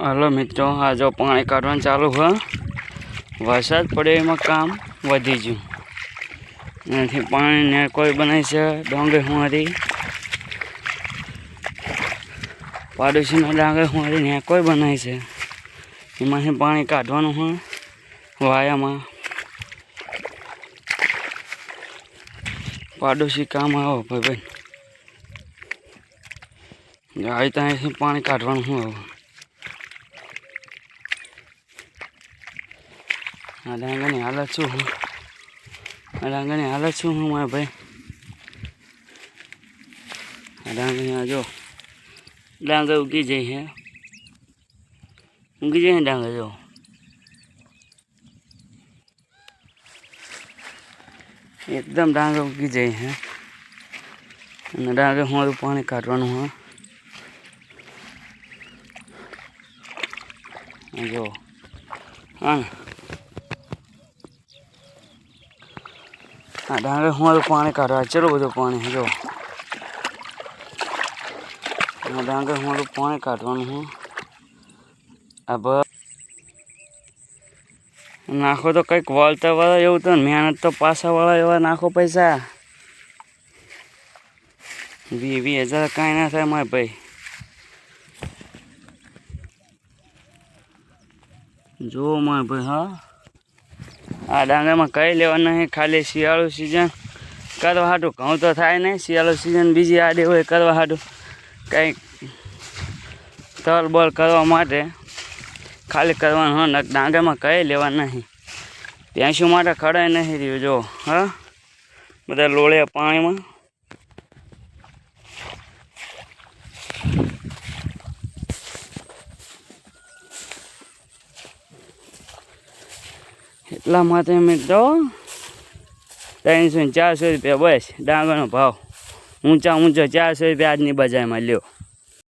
હાલો મિત્રો આ જો પાણી કાઢવાનું ચાલુ હ. વરસાદ પડ્યો, એમાં કામ વધી ગયું. એનાથી પાણી ને કોઈ બનાવી છે, ડોંગર હુંવારી. પાડોશીના ડાંગર હુંવારી ને કોઈ બનાવી છે. એમાંથી પાણી કાઢવાનું હોય વાયામાં. પાડોશી કામ આવો ભાઈ ભાઈ આવી ત્યાંથી પાણી કાઢવાનું હું. હવે ડાંગરની હાલત છું હું. ડાંગરની હાલત છું હું મારા ભાઈ. આ જો, ડાંગર ઉગી જઈ હે. ઉગી જાય ડાંગર, જો. એકદમ ડાંગર ઉગી જઈ હે. અને ડાંગર હું પાણી કાઢવાનું હા. જો હા આ ડાંગર હું પાણી કાઢવા? ચલો બધું પાણી જો. ડાંગર હું પાણી કાઢવાનું હું. આ બસ નાખો તો કંઈક વળતા વાળા એવું તો, મહેનત તો પાછા વાળા એવા નાખો પૈસા. વી વી હજાર કાંઈ ના થાય મારે ભાઈ. જુઓ મારે ભાઈ, હા. આ ડાંગરમાં કઈ લેવા નહીં, ખાલી શિયાળુ સિઝન કરવા હાટું ઘઉં તો થાય નહીં, શિયાળુ સિઝન બીજી આડે હોય કરવા હાટું કંઈક તલ બળ કરવા માટે ખાલી કરવાનું હોય ડાંગરમાં કઈ લેવા નહીં. ત્યાં શું માટે ખડાય નહીં રહ્યું, જો, હા? બધા લોળ્યા પાણીમાં. એટલા માટે મિત્રો ત્રણસો ને ચારસો રૂપિયા બસ, ડાંગરનો ભાવ. ઊંચા ઊંચો ચારસો રૂપિયા આજની બજારમાં લ્યો.